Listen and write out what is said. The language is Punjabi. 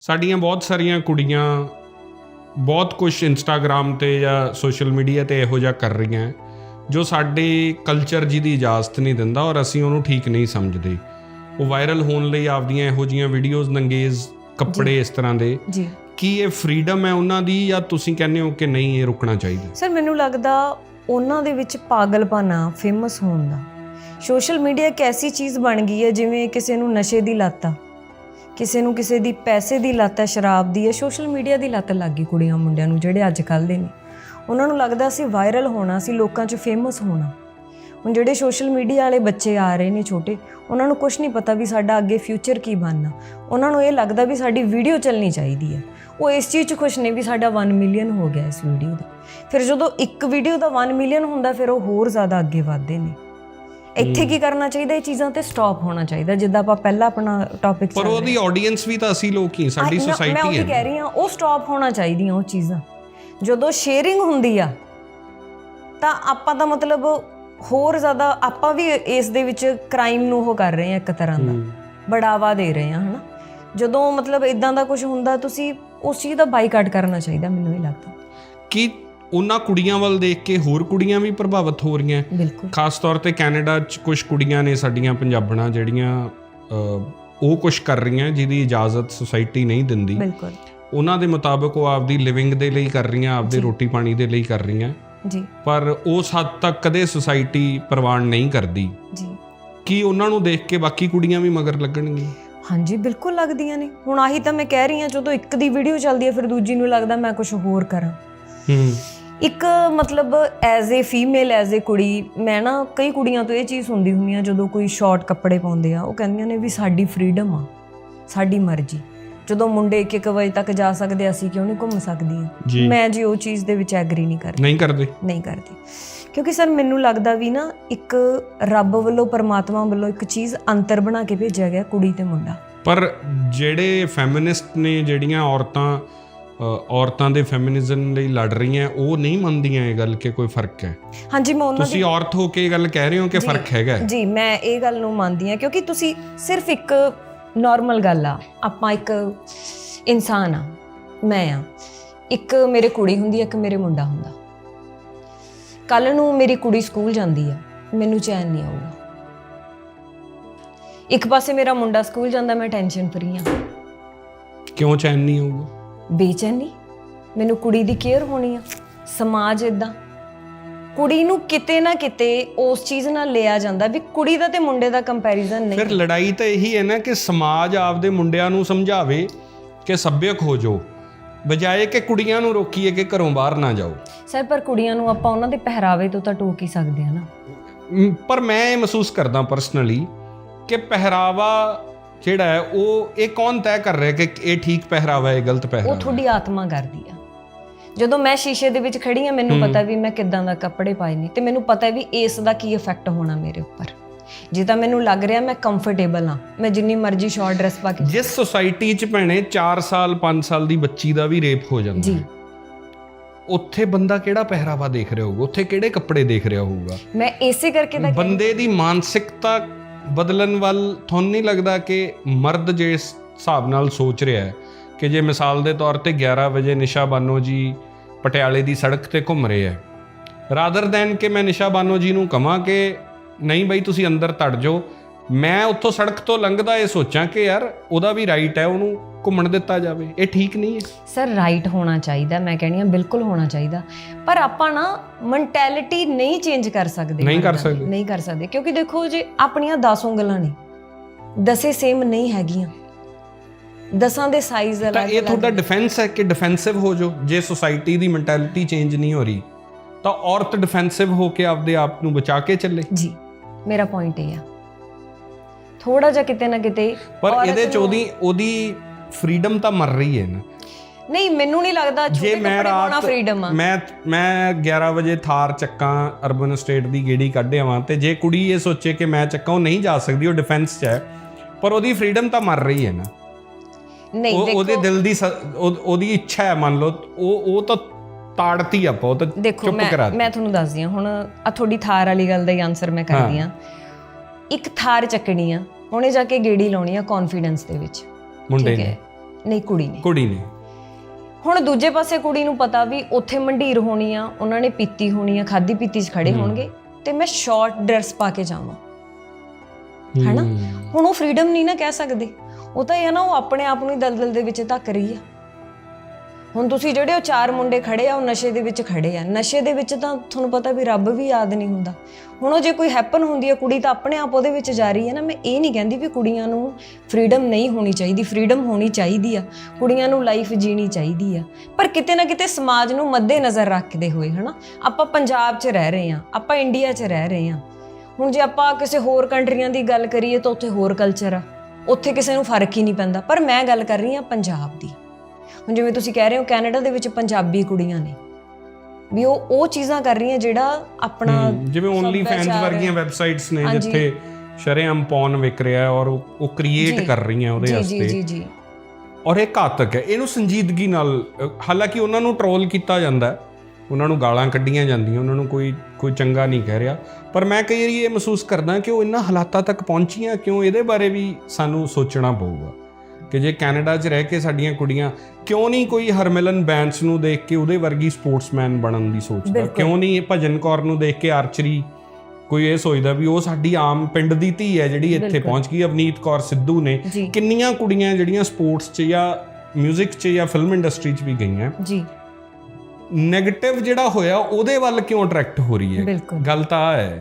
ਸਾਡੀਆਂ ਬਹੁਤ ਸਾਰੀਆਂ ਕੁੜੀਆਂ ਬਹੁਤ ਕੁਝ ਇੰਸਟਾਗ੍ਰam ਤੇ ਜਾਂ ਸੋਸ਼ਲ ਮੀਡੀਆ ਤੇ ਇਹੋ ਜਿਹਾ ਕਰ ਰਹੀਆਂ ਜੋ ਸਾਡੇ ਕਲਚਰ ਜੀ ਦੀ ਇਜਾਜ਼ਤ ਨਹੀਂ ਦਿੰਦਾ ਔਰ ਅਸੀਂ ਉਹਨੂੰ ਠੀਕ ਨਹੀਂ ਸਮਝਦੇ। ਉਹ ਵਾਇਰਲ ਹੋਣ ਲਈ ਆਪਦੀਆਂ ਇਹੋ ਜੀਆਂ ਵੀਡੀਓਜ਼ ਨੰਗੇਜ਼ ਕੱਪੜੇ ਇਸ ਤਰ੍ਹਾਂ ਦੇ। ਜੀ। ਕੀ ਇਹ ਫਰੀडम ਹੈ ਉਹਨਾਂ ਦੀ ਜਾਂ ਤੁਸੀਂ ਕਹਿੰਦੇ ਹੋ ਕਿ ਨਹੀਂ ਇਹ ਰੁਕਣਾ ਚਾਹੀਦਾ? ਸਰ ਮੈਨੂੰ ਲੱਗਦਾ ਉਹਨਾਂ ਦੇ ਵਿੱਚ ਪਾਗਲਪਨ ਫੇਮਸ ਹੋਣ ਦਾ। ਸੋਸ਼ਲ ਮੀਡੀਆ ਇੱਕ ਐਸੀ ਚੀਜ਼ ਬਣ ਗਈ ਹੈ ਜਿਵੇਂ ਕਿਸੇ ਨੂੰ ਨਸ਼ੇ ਦੀ ਲੱਤ ਆ। ਕਿਸੇ ਨੂੰ ਕਿਸੇ ਦੀ ਪੈਸੇ ਦੀ ਲੱਤ ਹੈ, ਸ਼ਰਾਬ ਦੀ ਹੈ ਸੋਸ਼ਲ ਮੀਡੀਆ ਦੀ ਲੱਤ ਲੱਗ ਗਈ ਕੁੜੀਆਂ ਮੁੰਡਿਆਂ ਨੂੰ, ਜਿਹੜੇ ਅੱਜ ਕੱਲ੍ਹ ਦੇ ਨੇ। ਉਹਨਾਂ ਨੂੰ ਲੱਗਦਾ ਸੀ ਵਾਇਰਲ ਹੋਣਾ, ਸੀ ਲੋਕਾਂ 'ਚ ਫੇਮਸ ਹੋਣਾ। ਹੁਣ ਜਿਹੜੇ ਸੋਸ਼ਲ ਮੀਡੀਆ ਵਾਲੇ ਬੱਚੇ ਆ ਰਹੇ ਨੇ ਛੋਟੇ, ਉਹਨਾਂ ਨੂੰ ਕੁਝ ਨਹੀਂ ਪਤਾ ਵੀ ਸਾਡਾ ਅੱਗੇ ਫਿਊਚਰ ਕੀ ਬਣਨਾ। ਉਹਨਾਂ ਨੂੰ ਇਹ ਲੱਗਦਾ ਵੀ ਸਾਡੀ ਵੀਡੀਓ ਚੱਲਣੀ ਚਾਹੀਦੀ ਹੈ। ਉਹ ਇਸ ਚੀਜ਼ 'ਚ ਖੁਸ਼ ਨੇ ਵੀ ਸਾਡਾ 1 ਮਿਲੀਅਨ ਹੋ ਗਿਆ ਇਸ ਵੀਡੀਓ ਦਾ। ਫਿਰ ਜਦੋਂ ਇੱਕ ਵੀਡੀਓ ਦਾ 1 ਮਿਲੀਅਨ ਹੁੰਦਾ, ਫਿਰ ਉਹ ਹੋਰ ਜ਼ਿਆਦਾ ਅੱਗੇ ਵਧਦੇ ਨੇ। ਇੱਥੇ ਕੀ ਕਰਨਾ ਚਾਹੀਦਾ ਇਹ ਚੀਜ਼ਾਂ ਤੇ ਸਟਾਪ ਹੋਣਾ ਚਾਹੀਦਾ ਜਿੱਦਾਂ ਆਪਾਂ ਪਹਿਲਾਂ ਆਪਣਾ ਟੌਪਿਕ ਪਰ ਉਹਦੀ ਆਡੀਅנס ਵੀ ਤਾਂ ਅਸੀਂ ਲੋਕ ਹੀ ਸਾਡੀ ਮੈਂ ਸੋਸਾਇਟੀ ਉਹੀ ਹੈ। ਕਹਿ ਰਹੀ ਹਾਂ ਉਹ ਸਟਾਪ ਹੋਣਾ ਚਾਹੀਦੀਆਂ ਉਹ ਚੀਜ਼ਾਂ। ਜਦੋਂ ਸ਼ੇਅਰਿੰਗ ਹੁੰਦੀ ਆ ਤਾਂ ਆਪਾਂ ਦਾ ਮਤਲਬ ਹੋਰ ਜ਼ਿਆਦਾ ਆਪਾਂ ਵੀ ਇਸ ਦੇ ਵਿੱਚ ਕ੍ਰਾਈਮ ਨੂੰ ਉਹ ਕਰ ਰਹੇ ਹਾਂ ਇੱਕ ਤਰ੍ਹਾਂ ਦਾ ਬੜਾਵਾ ਦੇ ਰਹੇ ਹਾਂ ਹਨਾ। ਜਦੋਂ ਮਤਲਬ ਇਦਾਂ ਦਾ ਕੁਝ ਹੁੰਦਾ ਤੁਸੀਂ ਉਸ ਚੀਜ਼ ਦਾ ਬਾਈਕਾਟ ਕਰਨਾ ਚਾਹੀਦਾ ਮੈਨੂੰ ਇਹ ਲੱਗਦਾ। ਕਿ ਉਹਨਾਂ ਕੁੜੀਆਂ ਵੱਲ ਦੇਖ ਕੇ ਹੋਰ ਕੁੜੀਆਂ ਵੀ ਪ੍ਰਭਾਵਿਤ ਹੋ ਰਹੀਆਂ ਖਾਸ ਤੌਰ ਤੇ ਕੈਨੇਡਾ 'ਚ ਕੁਝ ਕੁੜੀਆਂ ਨੇ ਸਾਡੀਆਂ ਪੰਜਾਬਣਾਂ ਜਿਹੜੀਆਂ ਉਹ ਕੁਝ ਕਰ ਰਹੀਆਂ ਜਿਹਦੀ ਇਜਾਜ਼ਤ ਸੁਸਾਇਟੀ ਨਹੀਂ ਦਿੰਦੀ। ਬਿਲਕੁਲ। ਉਹਨਾਂ ਦੇ ਮੁਤਾਬਕ ਉਹ ਆਪਦੀ ਲਿਵਿੰਗ ਦੇ ਲਈ ਕਰ ਰਹੀਆਂ ਆਪਦੇ ਰੋਟੀ ਪਾਣੀ ਦੇ ਲਈ ਕਰ ਰਹੀਆਂ। ਜੀ। ਪਰ ਉਸ ਹੱਦ ਤੱਕ ਕਦੇ ਸੁਸਾਇਟੀ ਪ੍ਰਵਾਨ ਨਹੀਂ ਕਰਦੀ। ਜੀ। ਕਿ ਉਹਨਾਂ ਨੂੰ ਦੇਖ ਕੇ ਬਾਕੀ ਕੁੜੀਆਂ ਵੀ ਮਗਰ ਲੱਗਣਗੀਆਂ? ਹਾਂਜੀ ਬਿਲਕੁਲ ਲੱਗਦੀਆਂ ਨੇ। ਹੁਣ ਆਹੀ ਤਾਂ ਮੈਂ ਕਹਿ ਰਹੀ ਹਾਂ ਜਦੋਂ ਇੱਕ ਦੀ ਵੀਡੀਓ ਚੱਲਦੀ ਹੈ ਫਿਰ ਦੂਜੀ ਨੂੰ ਲੱਗਦਾ ਮੈਂ ਕੁਝ ਹੋਰ ਕਰਾਂ। ਹੂੰ। ਇੱਕ ਮਤਲਬ as a female as a ਕੁੜੀ ਮੈਂ ਨਾ ਕਈ ਕੁੜੀਆਂ ਤੋਂ ਇਹ ਚੀਜ਼ ਸੁਣਦੀ ਹੁੰਦੀ ਆ ਜਦੋਂ ਕੋਈ ਸ਼ਾਰਟ ਕੱਪੜੇ ਪਾਉਂਦੇ ਆ ਉਹ ਕਹਿੰਦੀਆਂ ਨੇ ਵੀ ਸਾਡੀ ਫਰੀडम ਆ ਸਾਡੀ ਮਰਜ਼ੀ। ਜਦੋਂ ਮੁੰਡੇ ਇੱਕ ਇੱਕ ਵਜੇ ਤੱਕ ਜਾ ਸਕਦੇ ਅਸੀਂ ਕਿਉਂ ਨਹੀਂ ਘੁੰਮ। ਸਕਦੀਆਂ? ਮੈਂ ਜੀ ਉਹ ਚੀਜ਼ ਦੇ ਵਿੱਚ ਐਗਰੀ ਨਹੀਂ ਕਰਦੀ। ਨਹੀਂ ਕਰਦੇ? ਨਹੀਂ ਕਰਦੀ। ਕਿਉਂਕਿ ਸਰ ਮੈਨੂੰ ਲੱਗਦਾ ਵੀ ਨਾ ਇੱਕ ਰੱਬ ਵੱਲੋਂ ਪਰਮਾਤਮਾ ਵੱਲੋਂ ਇੱਕ ਚੀਜ਼ ਅੰਤਰ ਬਣਾ ਕੇ ਭੇਜਿਆ ਗਿਆ ਕੁੜੀ ਤੇ ਮੁੰਡਾ। ਪਰ ਜਿਹੜੇ ਫੈਮਿਨਿਸਟ ਨੇ ਜਿਹੜੀਆਂ ਔਰਤਾਂ ਔਰਤਾਂ ਦੇ ਫੈਮਿਨਿਜ਼ਮ ਲਈ ਲੜ ਰਹੀਆਂ ਉਹ ਨਹੀਂ ਮੰਨਦੀਆਂ ਇਹ ਗੱਲ ਕਿ ਕੋਈ ਫ਼ਰਕ ਹੈ? ਹਾਂਜੀ ਮੈਂ ਉਹਨਾਂ ਤੁਸੀਂ ਔਰਤ ਹੋ ਕੇ ਇਹ ਗੱਲ ਕਹਿ ਰਹੇ ਹੋ ਕਿ ਫ਼ਰਕ ਹੈਗਾ। ਜੀ ਮੈਂ ਇਹ ਗੱਲ ਨੂੰ ਮੰਨਦੀ ਹਾਂ ਕਿਉਂਕਿ ਤੁਸੀਂ ਸਿਰਫ ਇੱਕ ਨਾਰਮਲ ਗੱਲ ਆ। ਆਪਾਂ ਇੱਕ ਇਨਸਾਨ ਆ ਮੈਂ ਆ। ਇੱਕ ਮੇਰੇ ਕੁੜੀ ਹੁੰਦੀ ਹੈ ਇੱਕ ਮੇਰੇ ਮੁੰਡਾ ਹੁੰਦਾ। ਕੱਲ ਨੂੰ ਮੇਰੀ ਕੁੜੀ ਸਕੂਲ ਜਾਂਦੀ ਆ ਮੈਨੂੰ ਚੈਨ ਨਹੀਂ ਆਊਗਾ। ਇੱਕ ਪਾਸੇ ਮੇਰਾ ਮੁੰਡਾ ਸਕੂਲ ਜਾਂਦਾ ਮੈਂ ਟੈਨਸ਼ਨ ਫਰੀ ਆ। ਕਿਉਂ ਚੈਨ ਨਹੀਂ ਆਊਗਾ? ਬੇਚੈਨੀ ਮੈਨੂੰ ਕੁੜੀ ਦੀ ਕੇਅਰ ਹੋਣੀ ਆ ਸਮਾਜ ਇਦਾਂ ਕੁੜੀ ਨੂੰ ਕਿਤੇ ਨਾ ਕਿਤੇ ਉਸ ਚੀਜ਼ ਨਾਲ ਲਿਆ ਜਾਂਦਾ ਵੀ ਕੁੜੀ ਦਾ ਤੇ ਮੁੰਡੇ ਦਾ ਕੰਪੈਰੀਜ਼ਨ ਨਹੀਂ। ਫਿਰ ਲੜਾਈ ਤਾਂ ਇਹੀ ਹੈ ਨਾ ਕਿ ਸਮਾਜ ਆਪਦੇ ਮੁੰਡਿਆਂ ਨੂੰ ਸਮਝਾਵੇ ਕਿ ਸੱਭਿਅਕ ਹੋ ਜਾਓ ਬਜਾਏ ਕਿ ਕੁੜੀਆਂ ਨੂੰ ਰੋਕੀਏ ਕਿ ਘਰੋਂ ਬਾਹਰ ਨਾ ਜਾਓ। ਸਰ ਪਰ ਕੁੜੀਆਂ ਨੂੰ ਆਪਾਂ ਉਹਨਾਂ ਦੇ ਪਹਿਰਾਵੇ ਤੋਂ ਤਾਂ ਟੋਕ ਹੀ ਸਕਦੇ ਆ ਨਾ। ਪਰ ਮੈਂ ਇਹ ਮਹਿਸੂਸ ਕਰਦਾ ਪਰਸਨਲੀ ਕਿ ਪਹਿਰਾਵਾ ਜਿਹੜਾ ਹੈ ਉਹ ਇਹ ਕੌਣ ਤੈਅ ਕਰ ਰਿਹਾ ਕਿ ਇਹ ਠੀਕ ਪਹਿਰਾਵਾ ਹੈ ਇਹ ਗਲਤ ਉਹ ਪਹਿਰਾਵਾ ਤੁਹਾਡੀ ਆਤਮਾ ਕਰਦੀ ਆ। ਜਦੋਂ ਮੈਂ ਸ਼ੀਸ਼ੇ ਦੇ ਵਿੱਚ ਖੜੀ ਆ ਮੈਨੂੰ ਪਤਾ ਵੀ ਮੈਂ ਕਿੱਦਾਂ ਦਾ ਕੱਪੜੇ ਪਾਏ ਨੇ ਤੇ ਮੈਨੂੰ ਪਤਾ ਵੀ ਇਸ ਦਾ ਕੀ ਇਫੈਕਟ ਹੋਣਾ ਮੇਰੇ ਉੱਪਰ। ਜੇ ਤਾਂ ਮੈਨੂੰ ਲੱਗ ਰਿਹਾ ਮੈਂ ਕੰਫਰਟੇਬਲ ਆ ਮੈਂ ਜਿੰਨੀ ਮਰਜ਼ੀ ਸ਼ਾਰਟ ਡਰੈਸ ਪਾ ਕੇ ਜਿਸ ਸੋਸਾਇਟੀ 'ਚ ਭੈਣੇ 4 ਸਾਲ 5 ਸਾਲ ਦੀ ਬੱਚੀ ਦਾ ਵੀ ਰੇਪ ਹੋ ਜਾਂਦਾ ਜੀ। ਹੈ। ਉੱਥੇ ਬੰਦਾ ਕਿਹੜਾ ਪਹਿਰਾਵਾ ਦੇਖ ਰਿਹਾ ਹੋਊਗਾ? ਉੱਥੇ ਕਿਹੜੇ ਕੱਪੜੇ ਦੇਖ ਰਿਹਾ ਹੋਊਗਾ? ਮੈਂ ਇਸੇ ਕਰਕੇ ਤਾਂ ਬੰਦੇ ਦੀ ਮਾਨਸਿਕਤਾ ਬਦਲਣ ਵੱਲ ਤੁਹਾਨੂੰ ਨਹੀਂ ਲੱਗਦਾ ਕਿ ਮਰਦ ਜੇ ਇਸ ਹਿਸਾਬ ਨਾਲ ਸੋਚ ਰਿਹਾ ਹੈ ਕਿ ਜੇ ਮਿਸਾਲ ਦੇ ਤੌਰ ਤੇ 11 ਵਜੇ ਨਿਸ਼ਾ ਬਾਨੋ ਜੀ ਪਟਿਆਲੇ ਦੀ ਸੜਕ ਤੇ ਘੁੰਮ ਰਹੇ ਹੈ ਰਾਦਰ ਦੈਨ ਕਿ ਮੈਂ ਨਿਸ਼ਾ ਬਾਨੋ ਜੀ ਨੂੰ ਕਹਾਂ ਕਿ ਨਹੀਂ ਬਈ ਤੁਸੀਂ ਅੰਦਰ ਤੜ ਜਾਓ, ਮੈਂ ਉੱਥੋਂ ਸੜਕ ਤੋਂ ਲੰਘਦਾ ਇਹ ਸੋਚਾਂ ਕਿ ਯਾਰ ਉਹਦਾ ਵੀ ਰਾਈਟ ਹੈ, ਉਹਨੂੰ ਘੁੰਮਣ ਦਿੱਤਾ ਜਾਵੇ ਇਹ ਠੀਕ ਨਹੀਂ ਹੈ? ਸਰ ਰਾਈਟ ਹੋਣਾ ਚਾਹੀਦਾ ਮੈਂ ਕਹਿੰਦੀ ਆ ਬਿਲਕੁਲ ਹੋਣਾ ਚਾਹੀਦਾ। ਪਰ ਆਪਾਂ ਨਾ ਮੈਂਟੈਲਿਟੀ ਨਹੀਂ ਚੇਂਜ ਕਰ ਸਕਦੇ ਨਹੀਂ ਕਰ ਸਕਦੇ। ਨਹੀਂ ਕਰ ਸਕਦੇ ਕਿਉਂਕਿ ਦੇਖੋ ਜੇ ਆਪਣੀਆਂ 10 ਉਂਗਲਾਂ ਨੇ ਦਸੇ ਸੇਮ ਨਹੀਂ ਹੈਗੀਆਂ। ਦਸਾਂ ਦੇ ਸਾਈਜ਼ ਤਾਂ ਅਲੱਗ ਇਹ ਤੁਹਾਡਾ ਡਿਫੈਂਸ ਹੈ ਕਿ ਡਿਫੈਂਸਿਵ ਹੋ ਜਾਓ। ਜੇ ਸੋਸਾਇਟੀ ਦੀ ਮੈਂਟੈਲਿਟੀ ਚੇਂਜ ਨਹੀਂ ਹੋ ਰਹੀ ਤਾਂ ਔਰਤ ਡਿਫੈਂਸਿਵ ਹੋ ਕੇ ਆਪਦੇ ਆਪ ਨੂੰ ਬਚਾ ਕੇ ਚੱਲੇ। ਜੀ ਮੇਰਾ ਪੁਆਇੰਟ ਇਹ ਆ। ਥੋੜਾ ਜਿਹਾ ਕਿਤੇ ਨਾ ਕਿਤੇ ਪਰ ਇਹਦੇ ਚ ਉਹਦੀ ਫਰੀडम ਤਾਂ ਮਰ ਰਹੀ ਹੈ ਨਾ। ਨਹੀਂ ਮੈਨੂੰ ਨਹੀਂ ਲੱਗਦਾ ਛੋਟੇ ਕੱਪੜੇ ਪਾਉਣਾ ਮੈਂ ਮੈਂ 11 ਵਜੇ ਥਾਰ ਚੱਕਾਂ ਅਰਬਨ ਸਟੇਟ ਦੀ ਗੇੜੀ ਕੱਢ ਆਵਾਂ ਤੇ ਜੇ ਕੁੜੀ ਇਹ ਸੋਚੇ ਕਿ ਮੈਂ ਚੱਕਾਂ ਉਹ ਨਹੀਂ ਜਾ ਸਕਦੀ ਉਹ ਡਿਫੈਂਸ 'ਚ ਹੈ। ਪਰ ਉਹਦੀ ਫਰੀडम ਤਾਂ ਮਰ ਰਹੀ ਹੈ ਨਾ। ਨਹੀਂ ਦੇਖੋ ਉਹਦੇ ਦਿਲ ਦੀ ਉਹਦੀ ਇੱਛਾ ਹੈ ਮੰਨ ਲਓ ਉਹ ਉਹ ਤਾਂ ਤਾੜਤੀ ਆਪਾਂ ਉਹ ਤਾਂ ਦੇਖੋ ਮੈਂ ਤੁਹਾਨੂੰ ਦੱਸਦੀ ਹਾਂ ਹੁਣ ਆ ਤੁਹਾਡੀ ਥਾਰ ਵਾਲੀ ਗੱਲ ਦਾ ਹੀ ਆਨਸਰ ਮੈਂ ਕਰਦੀ ਹਾਂ। ਇੱਕ ਥਾਰ ਚੱਕਣੀ ਆ ਉਹਨੇ ਜਾ ਕੇ ਗੇੜੀ ਲਾਉਣੀ ਆ ਕੌਨਫੀਡੈਂਸ ਦੇ ਵਿੱਚ। ਮੁੰਡੇ ਠੀਕ ਨੇ। ਨਹੀਂ ਕੁੜੀ ਨੇ। ਕੁੜੀ ਨੇ। ਹੁਣ ਦੂਜੇ ਪਾਸੇ ਕੁੜੀ ਨੂੰ ਪਤਾ ਵੀ ਉੱਥੇ ਮੰਡੀਰ ਹੋਣੀ ਆ ਉਹਨਾਂ ਨੇ ਪੀਤੀ ਹੋਣੀ ਆ ਖਾਦੀ ਪੀਤੀ 'ਚ ਖੜੇ ਹੋਣਗੇ ਤੇ ਮੈਂ ਸ਼ਾਰਟ ਡਰੈਸ ਪਾ ਕੇ ਜਾਵਾਂ। ਹੈਨਾ? ਹੂੰ। ਹੁਣ ਉਹ ਫਰੀडम ਨਹੀਂ ਨਾ ਕਹਿ ਸਕਦੇ। ਉਹ ਤਾਂ ਇਹ ਆ ਨਾ ਉਹ ਆਪਣੇ ਆਪ ਨੂੰ ਹੀ ਦਲਦਲ ਦੇ ਵਿੱਚ ਧੱਕ ਰਹੀ ਆ। ਹੁਣ ਤੁਸੀਂ ਜਿਹੜੇ ਉਹ ਚਾਰ ਮੁੰਡੇ ਖੜੇ ਆ, ਉਹ ਨਸ਼ੇ ਦੇ ਵਿੱਚ ਖੜੇ ਆ। ਨਸ਼ੇ ਦੇ ਵਿੱਚ ਤਾਂ ਤੁਹਾਨੂੰ ਪਤਾ ਵੀ ਰੱਬ ਵੀ ਯਾਦ ਨਹੀਂ ਹੁੰਦਾ। ਹੁਣ ਉਹ ਜੇ ਕੋਈ ਹੈਪਨ ਹੁੰਦੀ ਆ, ਕੁੜੀ ਤਾਂ ਆਪਣੇ ਆਪ ਉਹਦੇ ਵਿੱਚ ਜਾ ਰਹੀ ਹੈ ਨਾ, ਮੈਂ ਇਹ ਨਹੀਂ ਕਹਿੰਦੀ ਵੀ ਕੁੜੀਆਂ ਨੂੰ ਫ੍ਰੀडम ਨਹੀਂ ਹੋਣੀ ਚਾਹੀਦੀ ਫ੍ਰੀडम ਹੋਣੀ ਚਾਹੀਦੀ ਆ। ਕੁੜੀਆਂ ਨੂੰ ਲਾਈਫ ਜੀਣੀ ਚਾਹੀਦੀ ਆ। ਪਰ ਕਿਤੇ ਨਾ ਕਿਤੇ ਸਮਾਜ ਨੂੰ ਮੱਦੇ ਨਜ਼ਰ ਰੱਖਦੇ ਹੋਏ, ਹਨਾ? ਆਪਾਂ ਪੰਜਾਬ 'ਚ ਰਹਿ ਰਹੇ ਆ, ਆਪਾਂ ਇੰਡੀਆ 'ਚ ਰਹਿ ਰਹੇ ਆ। ਹੁਣ ਜੇ ਆਪਾਂ ਕਿਸੇ ਹੋਰ ਕੰਟਰੀਆਂ ਦੀ ਗੱਲ ਕਰੀਏ ਤਾਂ ਉੱਥੇ ਹੋਰ ਕਲਚਰ ਆ। ਉੱਥੇ ਕਿਸੇ ਨੂੰ ਫ਼ਰਕ ਹੀ ਨਹੀਂ ਪੈਂਦਾ। ਪਰ ਮੈਂ ਗੱਲ ਕਰ ਰਹੀ ਆ ਪੰਜਾਬ ਦੀ। ਹੁਣ ਜਿਵੇਂ ਤੁਸੀਂ ਕਹਿ ਰਹੇ ਹੋ ਕੈਨੇਡਾ ਦੇ ਵਿੱਚ ਪੰਜਾਬੀ ਕੁੜੀਆਂ ਨੇ ਵੀ ਉਹ ਉਹ ਚੀਜ਼ਾਂ ਕਰ ਰਹੀਆਂ ਜਿਹੜਾ ਆਪਣਾ ਜਿਵੇਂ ਓਨਲੀ ਫੈਨਸ ਵਰਗੀਆਂ ਵੈਬਸਾਈਟਸ ਨੇ। ਜਿੱਥੇ ਸ਼ਰੇਆਮ ਪੌਨ ਵਿਕ ਰਿਹਾ ਹੈ ਔਰ ਉਹ ਕ੍ਰੀਏਟ। ਕਰ ਰਹੀਆਂ ਉਹਦੇ ਜੀ ਜੀ ਵਾਸਤੇ। ਜੀ ਜੀ। ਔਰ ਇਹ ਘਾਤਕ ਹੈ। ਇਹਨੂੰ ਸੰਜੀਦਗੀ ਨਾਲ ਹਾਲਾਂਕਿ ਉਹਨਾਂ ਨੂੰ ਟਰੋਲ ਕੀਤਾ ਜਾਂਦਾ ਹੈ, ਉਹਨਾਂ ਨੂੰ ਗਾਲਾਂ ਕੱਢੀਆਂ ਜਾਂਦੀਆਂ ਉਹਨਾਂ ਨੂੰ ਕੋਈ ਕੋਈ ਚੰਗਾ ਨਹੀਂ ਕਹਿ ਰਿਹਾ। ਪਰ ਮੈਂ ਕਈ ਵਾਰੀ ਇਹ ਮਹਿਸੂਸ ਕਰਦਾ ਕਿ ਉਹ ਇਹਨਾਂ ਹਾਲਾਤਾਂ ਤੱਕ ਪਹੁੰਚੀਆਂ ਕਿਉਂ ਇਹਦੇ ਬਾਰੇ ਵੀ ਸਾਨੂੰ ਸੋਚਣਾ ਪਊਗਾ। ਕਿ ਜੇ ਕੈਨੇਡਾ 'ਚ ਰਹਿ ਕੇ ਸਾਡੀਆਂ ਕੁੜੀਆਂ ਕਿਉਂ ਨਹੀਂ ਕੋਈ ਹਰਮਿਲਨ ਬੈਂਸ ਨੂੰ ਦੇਖ ਕੇ ਉਹਦੇ ਵਰਗੀ ਸਪੋਰਟਸਮੈਨ ਬਣਨ ਦੀ ਸੋਚਦਾ? ਕਿਉਂ ਨਹੀਂ ਇਹ ਭਜਨ ਕੌਰ ਨੂੰ ਦੇਖ ਕੇ ਆਰਚਰੀ ਕੋਈ ਇਹ ਸੋਚਦਾ ਵੀ ਉਹ ਸਾਡੀ ਆਮ ਪਿੰਡ ਦੀ ਧੀ ਹੈ ਜਿਹੜੀ ਇੱਥੇ ਪਹੁੰਚ ਗਈ ਅਵਨੀਤ ਕੌਰ ਸਿੱਧੂ ਨੇ। ਕਿੰਨੀਆਂ ਕੁੜੀਆਂ ਜਿਹੜੀਆਂ ਸਪੋਰਟਸ 'ਚ ਜਾਂ 뮤직 'ਚ ਜਾਂ ਫਿਲਮ ਇੰਡਸਟਰੀ 'ਚ ਵੀ ਗਈਆਂ? ਜੀ। 네ਗੇਟਿਵ ਜਿਹੜਾ ਹੋਇਆ ਉਹਦੇ ਵੱਲ ਕਿਉਂ ਅਟਰੈਕਟ ਹੋ ਰਹੀ ਹੈ? ਗੱਲ ਤਾਂ ਹੈ।